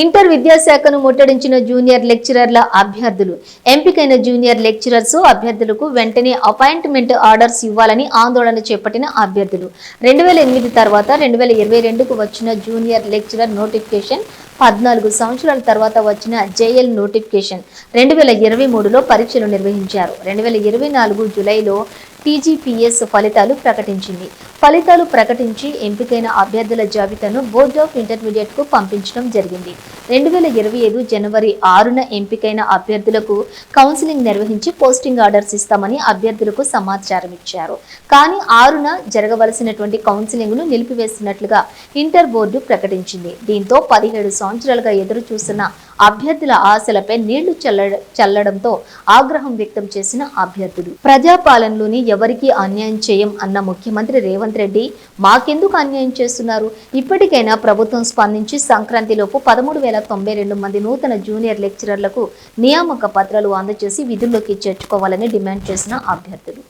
Inter విద్యాశాఖను ముట్టడించిన junior లెక్చరర్ల అభ్యర్థులు. ఎంపికైన junior lecturers అభ్యర్థులకు వెంటనే అపాయింట్మెంట్ ఆర్డర్స్ ఇవ్వాలని ఆందోళన చేపట్టిన అభ్యర్థులు. రెండు వేల ఎనిమిది తర్వాత రెండు వేల ఇరవై రెండుకు వచ్చిన జూనియర్ లెక్చరర్ నోటిఫికేషన్ పద్నాలుగు సంవత్సరాల తర్వాత వచ్చిన జేఎల్ నోటిఫికేషన్ రెండు వేల ఇరవై మూడులో పరీక్షలు నిర్వహించారు. రెండు వేల ఇరవై నాలుగు జూలైలో టీజీపీఎస్ ఫలితాలు ప్రకటించింది. ఫలితాలు ప్రకటించి ఎంపికైన అభ్యర్థుల జాబితాను బోర్డ్ ఆఫ్ ఇంటర్మీడియట్కు పంపించడం జరిగింది. రెండు వేల ఇరవై ఐదు జనవరి ఆరున ఎంపికైన అభ్యర్థులకు కౌన్సిలింగ్ నిర్వహించి పోస్టింగ్ ఆర్డర్స్ ఇస్తామని అభ్యర్థులకు సమాచారం ఇచ్చారు. కానీ ఆరున జరగవలసినటువంటి కౌన్సిలింగ్ను నిలిపివేస్తున్నట్లుగా ఇంటర్ బోర్డు ప్రకటించింది. దీంతో పదిహేడు సంవత్సరాలుగా ఎదురు చూస్తున్న అభ్యర్థుల ఆశలపై నీళ్ళు చల్ల చల్లడంతో ఆగ్రహం వ్యక్తం చేసిన అభ్యర్థులు. ప్రజాపాలనలోని ఎవరికీ అన్యాయం చేయం అన్న ముఖ్యమంత్రి రేవంత్ రెడ్డి మాకెందుకు అన్యాయం చేస్తున్నారు? ఇప్పటికైనా ప్రభుత్వం స్పందించి సంక్రాంతిలోపు పదమూడు వేల తొంభై రెండు మంది నూతన జూనియర్ లెక్చరర్లకు నియామక పత్రాలు అందజేసి విధుల్లోకి చేర్చుకోవాలని డిమాండ్ చేసిన అభ్యర్థులు.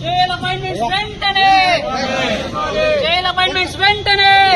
జైల్ అపాయింట్మెంట్స్ వెంటనే జైల్ అపాయింట్మెంట్స్ వెంటనే